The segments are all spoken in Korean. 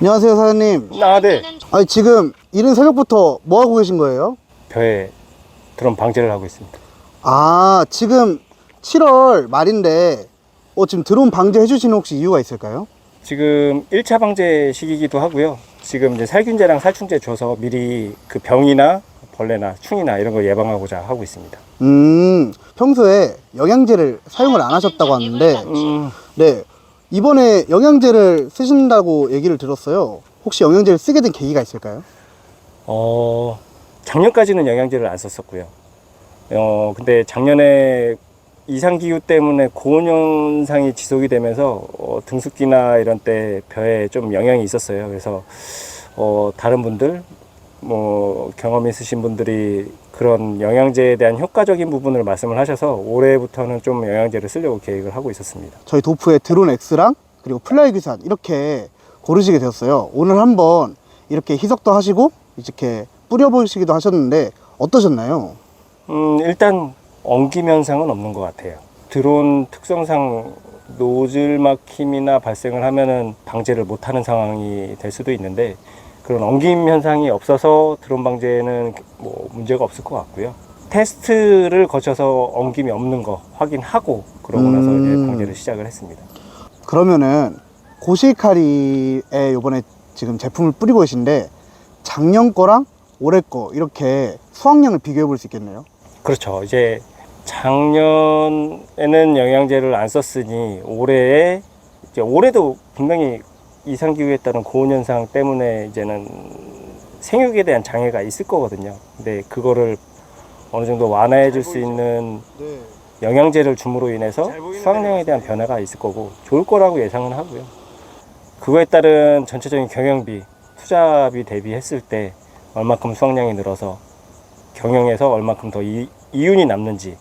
안녕하세요 사장님 아, 네. 아니 지금 이른 새벽부터 뭐 하고 계신 거예요? 벼에 드럼 방제를 하고 있습니다. 아 지금 7월 말인데 어 지금 드론 방제 해주시는 혹시 이유가 있을까요? 지금 1차 방제 시기이기도 하고요. 지금 이제 살균제랑 살충제 줘서 미리 그 병이나 벌레나 충이나 이런 걸 예방하고자 하고 있습니다. 음 평소에 영양제를 사용을 안 하셨다고 하는데 음, 네 이번에 영양제를 쓰신다고 얘기를 들었어요 혹시 영양제를 쓰게 된 계기가 있을까요? 어, 작년까지는 영양제를 안 썼었고요. 어, 근데 작년에 이상기후 때문에 고온 현상이 지속이 되면서 어, 등숙기나 이런 때 벼에 좀 영향이 있었어요. 그래서 어, 다른 분들 뭐 경험 있으신 분들이 그런 영양제에 대한 효과적인 부분을 말씀을 하셔서 올해부터는 좀 영양제를 쓰려고 계획을 하고 있었습니다. 저희 도프의 드론 X랑 그리고 플라이 귀산 이렇게 고르시게 되었어요 오늘 한번 이렇게 희석도 하시고 이렇게 뿌려보시기도 하셨는데 어떠셨나요? 음, 일단 엉김 현상은 없는 것 같아요. 드론 특성상 노즐 막힘이나 발생을 하면은 방제를 못하는 상황이 될 수도 있는데 그런 엉김 현상이 없어서 드론 방제는 뭐 문제가 없을 것 같고요. 테스트를 거쳐서 엉김이 없는 거 확인하고 그러고 나서 음. 이제 방제를 시작을 했습니다. 그러면은 고시카리에 요번에 지금 제품을 뿌리고 계신데 작년 거랑 올해 거 이렇게 수확량을 비교해 볼 수 있겠네요. 그렇죠. 이제 작년에는 영양제를 안 썼으니 올해에 이제 올해도 분명히 이상 기후에 따른 고온 현상 때문에 이제는 생육에 대한 장애가 있을 거거든요. 근데 그거를 어느 정도 완화해 줄 수 있는 네. 영양제를 줌으로 인해서 수확량에 대한 변화가 있을 거고 좋을 거라고 예상은 하고요. 그거에 따른 전체적인 경영비, 투자비 대비했을 때 얼마큼 수확량이 늘어서 경영에서 얼마큼 더 이, 이윤이 남는지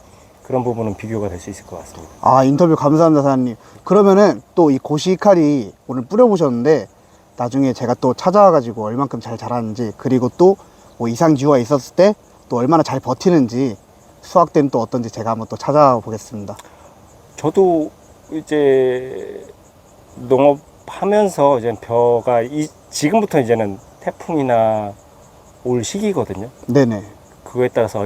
그런 부분은 비교가 될 수 있을 것 같습니다. 아 인터뷰 감사합니다 사장님. 그러면은 또 이 고시카리 오늘 뿌려보셨는데 나중에 제가 또 찾아와가지고 얼만큼 잘 자라는지 그리고 또 뭐 이상 기후가 있었을 때 또 얼마나 잘 버티는지 수확 때는 또 어떤지 제가 한번 또 찾아보겠습니다. 저도 이제 농업하면서 이제 벼가 이, 지금부터 이제는 태풍이나 올 시기거든요. 네네. 그거에 따라서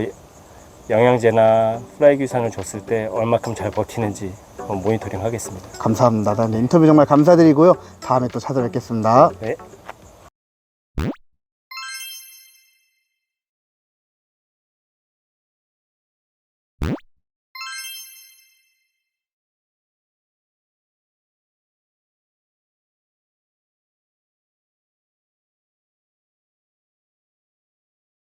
영양제나 플라이 귀산을 줬을 때 얼마큼 잘 버티는지 모니터링 하겠습니다. 감사합니다. 네, 인터뷰 정말 감사드리고요. 다음에 또 찾아뵙겠습니다. 네.